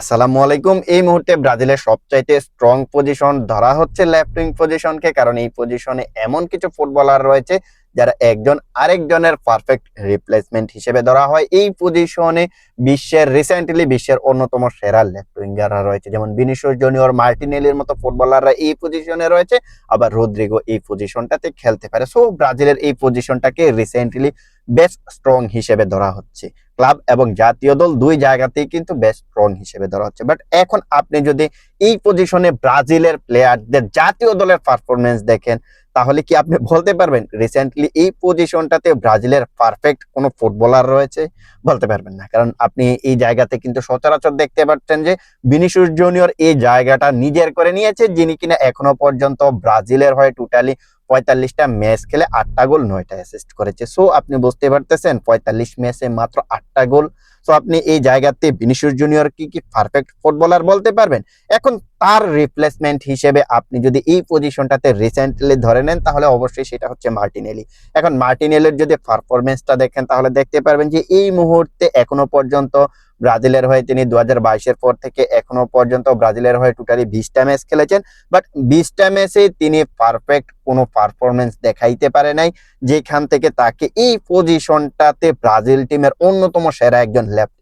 আসসালামু আলাইকুম। এই মুহূর্তে ব্রাজিলের সবচাইতে স্ট্রং পজিশন ধরা হচ্ছে লেফট উইং পজিশনকে কারণ এই পজিশনে এমন কিছু ফুটবলার রয়েছে যারা একজন আরেকজনের পারফেক্ট রিপ্লেসমেন্ট হিসেবে ধরা হয়। এই পজিশনে বিশ্বের রিসেন্টলি বিশ্বের অন্যতম সেরা লেফট উইঙ্গাররা রয়েছে। যেমন বিনিশোর জুনিয়র মার্টিনেলির মতো ফুটবলাররা এই পজিশনে রয়েছে। আবার রোদ্রিগো এই পজিশনটাতে খেলতে পারে। সো ব্রাজিলের এই পজিশনটাকে রিসেন্টলি বেস্ট স্ট্রং হিসেবে ধরা হচ্ছে। ক্লাব এবং জাতীয় দল দুই জায়গাতেই কিন্তু বেস্ট স্ট্রং হিসেবে ধরা হচ্ছে। বাট এখন আপনি যদি এই পজিশনে ব্রাজিলের প্লেয়ারদের জাতীয় দলের পারফরমেন্স দেখেন তাহলে কি আপনি বলতে পারবেন? রিসেন্টলি এই পজিশনটাতে ব্রাজিলের পারফেক্ট কোনো ফুটবলার রয়েছে? বলতে পারবেন না। কারণ আপনি এই জায়গাতে কিন্তু সচরাচর দেখতে পাচ্ছেন যে বিনিশুস জুনিয়র এই জায়গাটা নিজের করে নিয়েছে, যিনি কিনা এখনও পর্যন্ত ব্রাজিলের হয়ে টোটালি পঁয়তাল্লিশটা ম্যাচ খেলে আটটা গোল, নয়টা অ্যাসিস্ট করেছে। সো আপনি বুঝতে পারতেছেন, পঁয়তাল্লিশ ম্যাচে মাত্র আটটা গোল। সো আপনি এই জায়গাতে বিনিশুস জুনিয়র কি কি পারফেক্ট ফুটবলার বলতে পারবেন? এখন তার রিপ্লেসমেন্ট হিসেবে আপনি যদি এই পজিশনটাতে রিসেন্টলি ধরে নেন, তাহলে অবশ্যই সেটা হচ্ছে মার্টিনেলি এখন মার্টিনেলের যদি পারফরমেন্সটা দেখেন, তাহলে দেখতে পারবেন যে এই মুহূর্তে এখনও পর্যন্ত ব্রাজিলের হয়ে তিনি দু হাজার পর থেকে এখনও পর্যন্ত ব্রাজিলের হয়ে টোটালি বিশটা ম্যাচ খেলেছেন। বাট বিশটা ম্যাচে তিনি পারফেক্ট কোনো পারফরমেন্স দেখাইতে পারে নাই। যেখান থেকে তাকে এই পজিশনটাতে ব্রাজিল টিমের অন্যতম সেরা একজন লেফট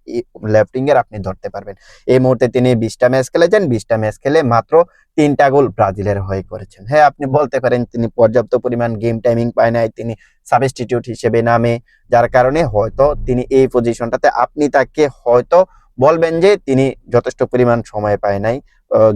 লেফটিং এর আপনি ধরতে পারবেন। এই মুহূর্তে তিনি বিশটা ম্যাচ খেলেছেন। বিশটা ম্যাচ খেলে মাত্র তিনটা গোল ব্রাজিলের হয়ে করেছেন। হ্যাঁ আপনি বলতে পারেন তিনি পর্যাপ্ত পরিমাণ গেম টাইমিং পায় নাই। তিনি সাবস্টিটিউট হিসেবে নামে। যার কারণে হয়তো তিনি এই পজিশনটাতে আপনি তাকে হয়তো বলবেন যে তিনি যথেষ্ট পরিমাণ সময় পায় নাই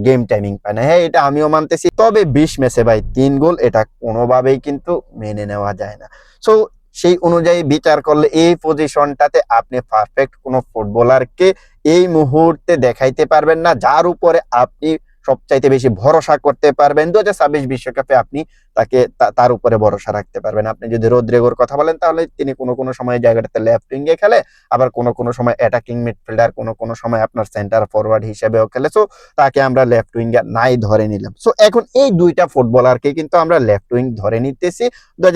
গেম টাইমিং পায় না হ্যাঁ এটা আমিও মানতেছি। তবে বিশ ম্যাচে ভাই তিন গোল, এটা কোনোভাবেই কিন্তু মেনে নেওয়া যায় না। সো সেই অনুযায়ী বিচার করলে এই পজিশনটাতে আপনি পারফেক্ট কোনো ফুটবলারকে এই মুহূর্তে দেখাইতে পারবেন না। যার উপরে আপনি সবচাইতে বেশি ভরসা করতে পারবেন। দু হাজার বিশ্বকাপে আপনি তাকে তার উপরে ভরসা রাখতে পারবেন। আপনি যদি রোদ্রেগোর কথা বলেন, তাহলে তিনি কোনো কোনো সময় জায়গাটাতে লেফট উইঙ্গে খেলে, আবার কোনো কোনো সময় অ্যাটাকিং মিডফিল্ডার কোনো কোনো সময় আপনার সেন্টার ফরওয়ার্ড হিসেবেও খেলে। সো তাকে আমরা লেফট উইঙ্গে নাই ধরে নিলাম। সো এখন এই দুইটা ফুটবলারকে কিন্তু আমরা লেফট উইং ধরে নিতেছি দু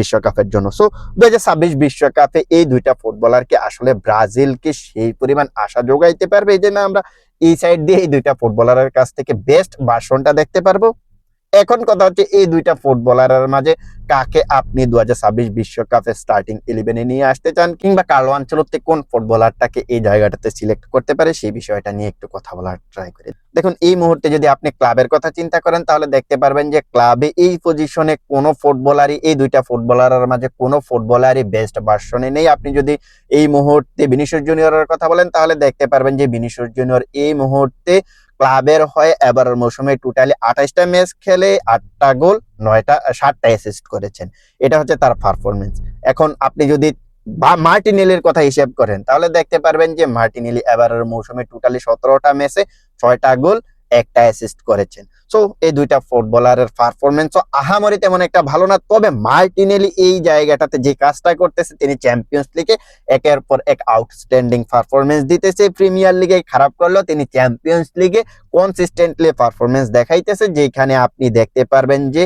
বিশ্বকাপের জন্য। সো দু বিশ্বকাপে এই দুইটা ফুটবলারকে আসলে ব্রাজিলকে সেই পরিমাণ আশা যোগাইতে পারবে। এই জন্য আমরা এই সাইড দিয়ে এই দুইটা ফুটবলারের কাছ থেকে বেস্ট ভার্সনটা দেখতে পারব। এখন কথা হচ্ছে এই দুইটা ফুটবলারের মাঝে কাকে আপনি দু ছাব্বিশ বিশ্বকাপে স্টার্টিং ইলেভেনে নিয়ে আসতে চান কিংবা কার্লো আঞ্চলতে কোন ফুটবলারটাকে এই জায়গাটাতে সিলেক্ট করতে পারে সেই বিষয়টা নিয়ে একটু কথা বলার ট্রাই করি। দেখুন, এই মুহূর্তে যদি আপনি ক্লাবের কথা চিন্তা করেন, তাহলে দেখতে পারবেন যে ক্লাবে এই পজিশনে কোনো ফুটবলারই এই দুইটা ফুটবলারের মাঝে কোনো ফুটবলারই বেস্ট ভার্সনে নেই। আপনি যদি এই মুহূর্তে বিনিশোর জুনিয়রের কথা বলেন, তাহলে দেখতে পারবেন যে বিনিশোর জুনিয়র এই মুহূর্তে ক্লাবের হয়ে এবার মৌসুমে টোটালি আঠাশটা ম্যাচ খেলে আটটা গোল, নয়টা, সাতটা অ্যাসিস্ট করেছেন। এটা হচ্ছে তার পারফরমেন্স এখন আপনি যদি বা মার্টিনেলির কথা হিসেব করেন, তাহলে দেখতে পারবেন যে মার্টিনেলি এবারের মৌসুমে টোটালি সতেরোটা ম্যাচে ছয়টা গোল, একটা অ্যাসিস্ট করেছেন। সো এই দুইটা ফুটবলারের পারফরমেন্স আহামরি তেমন একটা ভালো না। তবে মার্টিনেলি এই জায়গাটাতে যে কাজটা করতেছে, তিনি চ্যাম্পিয়ন্স লিগে একের পর এক আউটস্ট্যান্ডিং পারফরমেন্স দিতেছে। প্রিমিয়ার লিগে খারাপ করলেও তিনি চ্যাম্পিয়ন্স লিগে কনসিস্টেন্টলি পারফরমেন্স দেখাইতেছে। যেখানে আপনি দেখতে পারবেন যে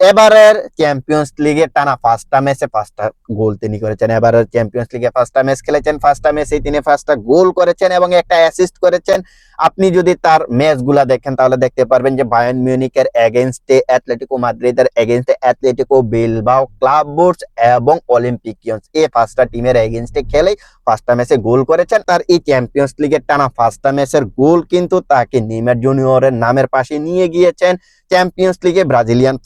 এবারের চ্যাম্পিয়ন্স লিগে টানা পাঁচটা ম্যাচে পাঁচটা গোল তিনি করেছেন। এবারের চ্যাম্পিয়ন্স লিগে পাঁচটা ম্যাচ খেলেছেন পাঁচটা ম্যাচে তিনি পাঁচটা গোল করেছেন এবং একটা অ্যাসিস্ট করেছেন। আপনি যদি তার ম্যাচগুলা দেখেন, তাহলে দেখতে পারবেন যে বায়ার্ন মিউনিকের এগেনস্টে অ্যাথলেটিকো মাদ্রিদের এগেনস্টে অ্যাথলেটিকো বিলবাও ক্লাব বোর্ডস এবং অলিম্পিকিয়ন্স এই পাঁচটা টিমের এগেনস্টে খেলেই পাঁচটা ম্যাচে গোল করেছেন। তার এই চ্যাম্পিয়ন্স লিগের টানা পাঁচটা ম্যাচের গোল কিন্তু তাকে নেইমার জুনিয়রের নামের পাশে নিয়ে গিয়েছেন। চ্যাম্পিয়ন্স লিগে ব্রাজিলিয়ান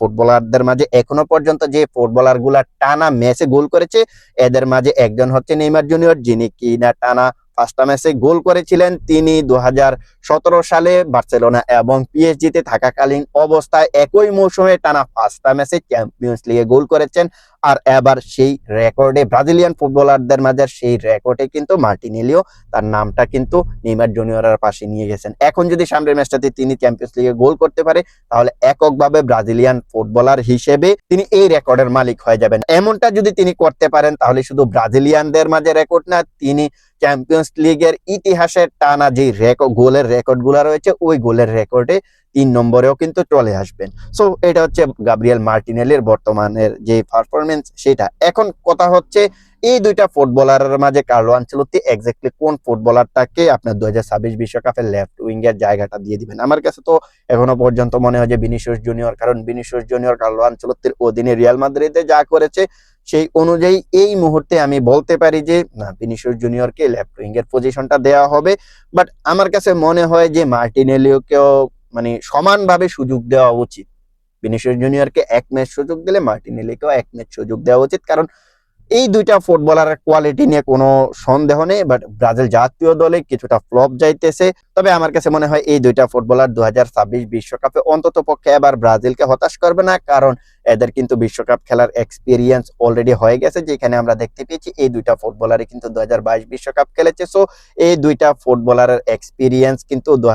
ফুটবলারদের মাঝে এখনও পর্যন্ত যে ফুটবলারগুলা টানা ম্যাচে গোল করেছে, এদের মাঝে একজন হচ্ছে নেইমার জুনিয়র, যিনি কিনা টানা পাঁচটা ম্যাচে গোল করেছিলেন। তিনি দু হাজার সতেরো সালে বার্সেলোনা এবং পিএসজিতে থাকাকালীন অবস্থায় একই মৌসুমে টানা পাঁচটা ম্যাচে চ্যাম্পিয়ন্স লিগে গোল করেছেন। আর এবার সেই রেকর্ডে ব্রাজিলিয়ান ফুটবলারদের মাঝে সেই রেকর্ডে কিন্তু মার্টিনেলিও, তার নামটা কিন্তু নেইমার জুনিয়রের পাশে নিয়ে গেছেন। এখন যদি সামনের ম্যাচটাতে তিনি চ্যাম্পিয়ন্স লিগে গোল করতে পারে, তাহলে এককভাবে ব্রাজিলিয়ান ফুটবলার হিসেবে তিনি এই রেকর্ডের মালিক হয়ে যাবেন। এমনটা যদি তিনি করতে পারেন, তাহলে শুধু ব্রাজিলিয়ানদের মাঝে রেকর্ড না, তিনি চ্যাম্পিয়ন্স লিগের ইতিহাসের টানা যে রেকর্ড, গোলের রেকর্ডগুলা রয়েছে, ওই গোলের রেকর্ডে তিন নম্বরেও কিন্তু চলে আসবেন। সো এটা হচ্ছে গাব্রিয়েল মার্টিনেলের বর্তমানের যে পারফরমেন্স সেটা। এখন কথা হচ্ছে, এই দুইটা ফুটবলারের মাঝে কার্লো আনচেলত্তি এক্স্যাক্টলি কোন ফুটবলারটাকে আপনার দু হাজার ছাব্বিশ বিশ্বকাপের লেফট উইঙ্গের জায়গাটা দিয়ে দিবেন? আমার কাছে তো এখনও পর্যন্ত মনে হয় যে বিনিশিয়াস জুনিয়র কারণ বিনিশিয়াস জুনিয়র কার্লো আনচেলত্তির অধীনে রিয়াল মাদ্রিদে যা করেছে, সেই অনুযায়ী এই মুহূর্তে আমি বলতে পারি যে, না বিনিশিয়াস জুনিয়রকে লেফট উইঙ্গের পজিশনটা দেওয়া হবে। বাট আমার কাছে মনে হয় যে মার্টিনেলিওকেও মানে সমানভাবে সুযোগ দেওয়া উচিত। ভিনিসিয়াস জুনিয়রকে এক ম্যাচ সুযোগ দিলে মার্টিনেলিকেও এক ম্যাচ সুযোগ দেওয়া উচিত। কারণ এই দুইটা ফুটবলারের কোয়ালিটি নিয়ে কোনো সন্দেহ নেই বাট ব্রাজিল জাতীয় দলে কিছুটা ফ্লপ যাইতেছে। তবে আমার কাছে মনে হয় এই দুইটা ফুটবলার দু বিশ্বকাপে অন্তত পক্ষে এবার ব্রাজিলকে হতাশ করবে না, কারণ এদের কিন্তু বিশ্বকাপ খেলার এক্সপিরিয়েন্স অলরেডি হয়ে গেছে, যেখানে আমরা দেখতে পেয়েছি এই দুইটা ফুটবলারই কিন্তু দু বিশ্বকাপ খেলেছে। সো এই দুইটা ফুটবলারের এক্সপিরিয়েন্স কিন্তু দু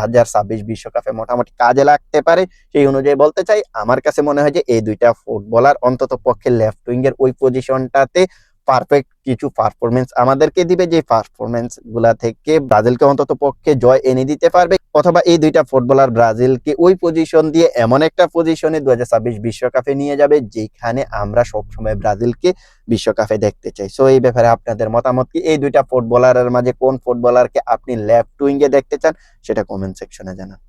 বিশ্বকাপে মোটামুটি কাজে লাগতে পারে। সেই অনুযায়ী বলতে চাই, আমার কাছে মনে হয় যে এই দুইটা ফুটবলার অন্তত পক্ষে লেফট উইং এর ওই পজিশনটাতে পারফেক্ট কিছু পারফরমেন্স আমাদেরকে দিবে, যে পারফরমেন্সগুলা থেকে ব্রাজিলকে অন্তত পক্ষে জয় এনে দিতে পারবে, অথবা এই দুইটা ফুটবলার ব্রাজিলকে ওই পজিশন দিয়ে এমন একটা পজিশনে দু বিশ্বকাপে নিয়ে যাবে, যেখানে আমরা সবসময় ব্রাজিলকে বিশ্বকাপে দেখতে চাই। সো এই ব্যাপারে আপনাদের মতামত কি? এই দুইটা ফুটবলারের মাঝে কোন ফুটবলারকে আপনি লেফট উইং এ দেখতে চান, সেটা কমেন্ট সেকশনে জানান।